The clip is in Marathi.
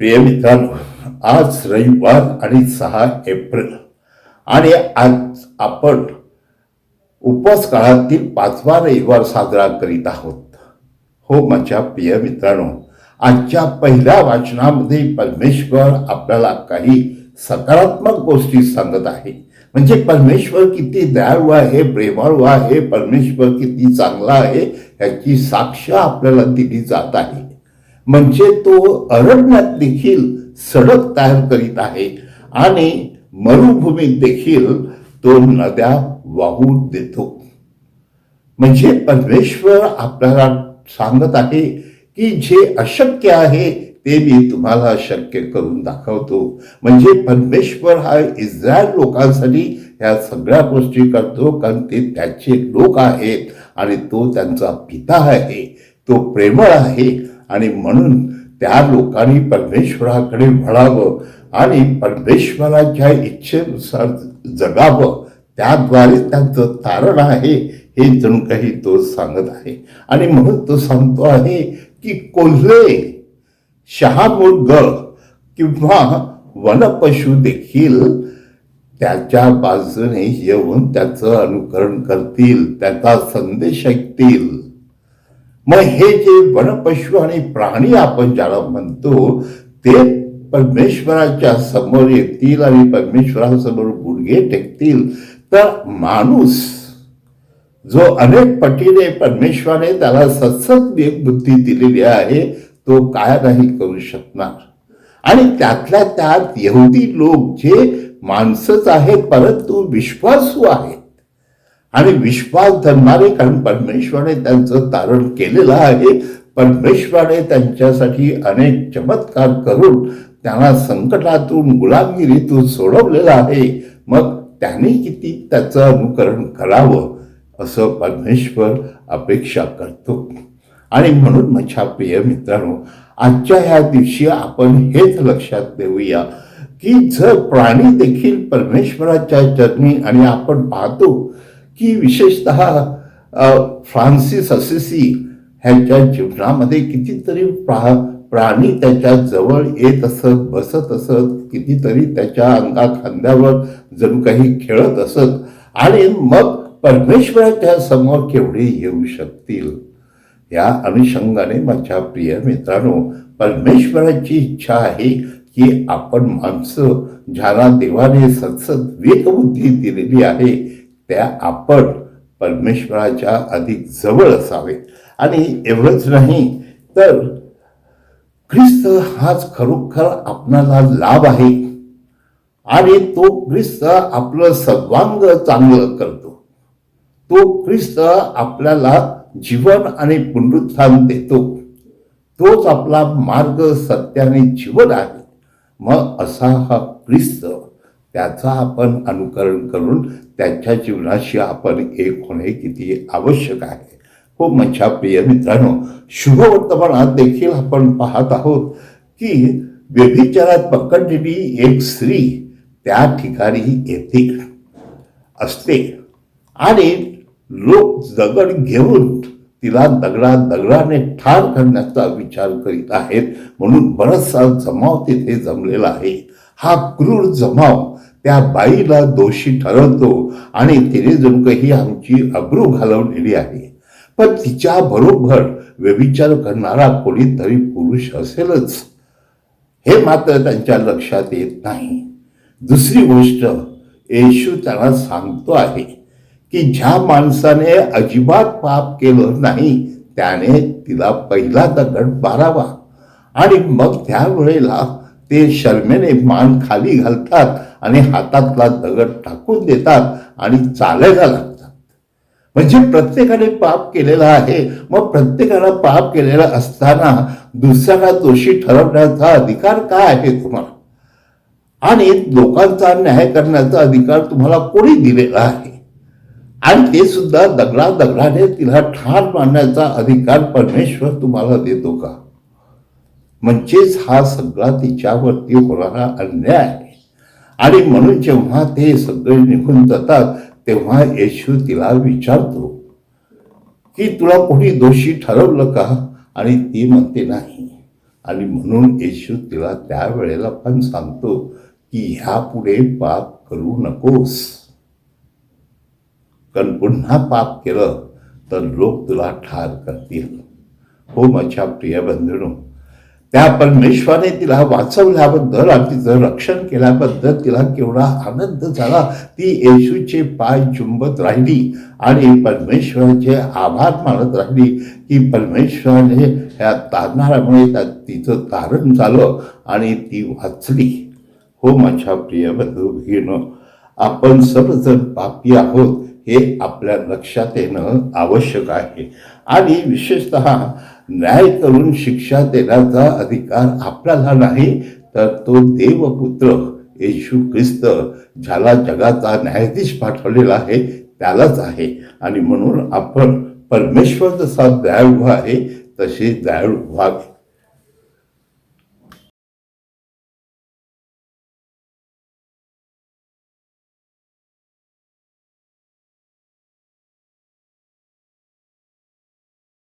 प्रिय मित्रांनो आज रविवार आणि सहा एप्रिल. आणि आज आपण उपवास काळातील पाचवा रविवार साजरा करीत आहोत. हो माझ्या प्रिय मित्रांनो आजच्या पहिल्या वाचनामध्ये परमेश्वर आपल्याला काही सकारात्मक गोष्टी सांगत आहे. म्हणजे परमेश्वर किती दयाळू आहे प्रेमाळू आहे परमेश्वर किती चांगला आहे याची साक्ष आपल्याला दिली जात आहे. म्हणजे तो अरण्यात देखील सडक तयार करीत आहे. आणि मरुभूमीत देखील तो नद्या वाहून देतो. म्हणजे परमेश्वर आपल्याला सांगत आहे की जे अशक्य आहे ते मी तुम्हाला शक्य करून दाखवतो. म्हणजे परमेश्वर हा इस्रायल लोकांसाठी ह्या सगळ्या गोष्टी करतो कारण ते त्याचे लोक आहेत आणि तो त्यांचा पिता आहे. तो प्रेमळ आहे. आणि म्हणून त्या लोकांनी परमेश्वराकडे वळावं आणि परमेश्वराच्या इच्छेनुसार जगावं. त्याद्वारे त्यांचं तारण आहे हे जणू काही तो सांगत आहे. आणि म्हणून तो सांगतो आहे की कोल्हे शहामृग किंवा वनपशु देखील त्याच्या बाजूने येऊन त्याचं अनुकरण करतील त्याचा संदेश ऐकतील. मग हे जे वनपशु आणि प्राणी आपण ज्याला म्हणतो ते परमेश्वराच्या समोर येतील आणि परमेश्वरासमोर गुडघे टेकतील. तर माणूस जो अनेक पटीने परमेश्वराने त्याला सतसत बुद्धी दिलेली आहे तो काय नाही करू शकणार. आणि त्यातल्या त्यात यहुदी लोक जे माणसंच आहेत परंतु विश्वासू आहेत. आणि विश्वास धरणारे कारण परमेश्वराने त्यांचं तारण केलेलं आहे परमेश्वराने त्यांच्यासाठी अनेक चमत्कार करून त्यांना संकटातून गुलामगिरीतून सोडवलेलं आहे. मग त्यांनी किती त्याचं अनुकरण करावं असं परमेश्वर अपेक्षा करतो. आणि म्हणून माझ्या प्रिय मित्रांनो आजच्या ह्या दिवशी आपण हेच लक्षात देऊया की जर प्राणी देखील परमेश्वराच्या चरणी आणि आपण पाहतो की विशेषत फ्रान्सिस असिसी ह्यांच्या जीवनामध्ये कितीतरी प्रा प्राणी त्याच्याजवळ येत असत बसत असत कितीतरी त्याच्या अंगा खांद्यावर जणू काही खेळत असत. आणि मग परमेश्वराच्या समोर केवढे येऊ शकतील? या अनुषंगाने माझ्या प्रिय मित्रांनो परमेश्वराची इच्छा आहे की आपण माणसं ज्याला देवाने सतसत वेगबुद्धी दिलेली आहे त्या आपण परमेश्वराच्या अधिक जवळ असावे. आणि एवढंच नाही तर ख्रिस्त हाच खरोखर आपणाला लाभ आहे. आणि तो ख्रिस्त आपलं सर्वांग चांगलं करतो. तो ख्रिस्त आपल्याला जीवन आणि पुनरुत्थान देतो. तोच आपला मार्ग सत्याने जीवन आहे. मग असा हा ख्रिस्त त्याचा आपण अनुकरण करून त्याच्या जीवनाशी आपण एक होणे किती आवश्यक आहे. हो माझ्या प्रिय मित्रांनो शुभवर्तमानात देखील आपण पाहत आहोत की व्यभिचारात पकडलेली एक स्त्री त्या ठिकाणी येथे असते. आणि लोक दगड घेऊन तिला दगडा दगडाने ठार करण्याचा विचार करीत आहेत. म्हणून बराचसा जमाव तिथे जमलेला आहे. हा क्रूर जमाव त्या बाईला दोषी ठरवतो आणि तिने जणू काही आमची अब्रू घालवलेली आहे. पण तिच्या बरोबर व्यभिचार करणारा कोणीतरी पुरुष असेलच. हे मात्र त्यांच्या लक्षात येत नाही. दुसरी गोष्ट येशू त्यांना सांगतो आहे की ज्या माणसाने अजिबात पाप केलं नाही त्याने तिला पहिला दगड मारावा आणि मग त्यावेळेला ते शर्मेने मान खाली घालतात आणि हातातला दगड टाकून देतात आणि चालायला लागतात. म्हणजे प्रत्येकाने पाप केलेला आहे. मग प्रत्येकाला पाप केलेला असताना दुसऱ्याला दोषी ठरवण्याचा अधिकार काय आहे तुम्हाला? आणि लोकांचा न्याय करण्याचा अधिकार तुम्हाला कोणी दिलेला आहे? आणि ते सुद्धा दगडा दगडाने तिला ठार मारण्याचा अधिकार परमेश्वर तुम्हाला देतो का? म्हणजेच हा सगळा तिच्यावरती होणारा अन्याय. आहे आणि म्हणून जेव्हा ते सगळे निघून जातात तेव्हा येशू तिला विचारतो की तुला कोणी दोषी ठरवलं का? आणि ती म्हणते नाही. आणि म्हणून येशू तिला त्यावेळेला पण सांगतो की ह्यापुढे पाप करू नकोस. कारण पुन्हा पाप केलं तर लोक तुला ठार करतील. हो माझ्या प्रिय बंधूंनो त्या परमेश्वराने तिला वाचवल्याबद्दल आणि तिचं रक्षण केल्याबद्दल तिला केवढा आनंद झाला. ती येशूचे पाय चुंबत राहिली आणि परमेश्वराचे आभार मानत राहिली की परमेश्वराने ह्या तारणाऱ्यामुळे त्या तिचं तारण झालं आणि ती वाचली. हो माझ्या प्रिय बंधू भगिनो आपण सर्वजण पापी आहोत हे आपल्या लक्षात येणं आवश्यक आहे. आणि विशेषत न्याय करून शिक्षा देण्याचा अधिकार आपल्याला नाही तर तो देवपुत्र येशू ख्रिस्त ज्याला जगाचा न्यायाधीश पाठवलेला आहे त्यालाच आहे. आणि म्हणून आपण परमेश्वर जसा दयाळू आहे तसे दयाळू व्हावे.